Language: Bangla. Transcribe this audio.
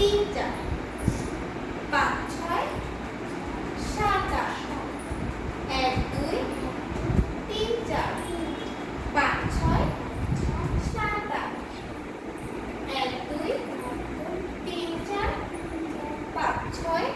তিন চার পাঁচ, ছয়, সাত, আট, এক, দুই, তিন, চার, পাঁচ, ছয়, সাত, আট, এক, দুই, তিন, চার, পাঁচ, ছয়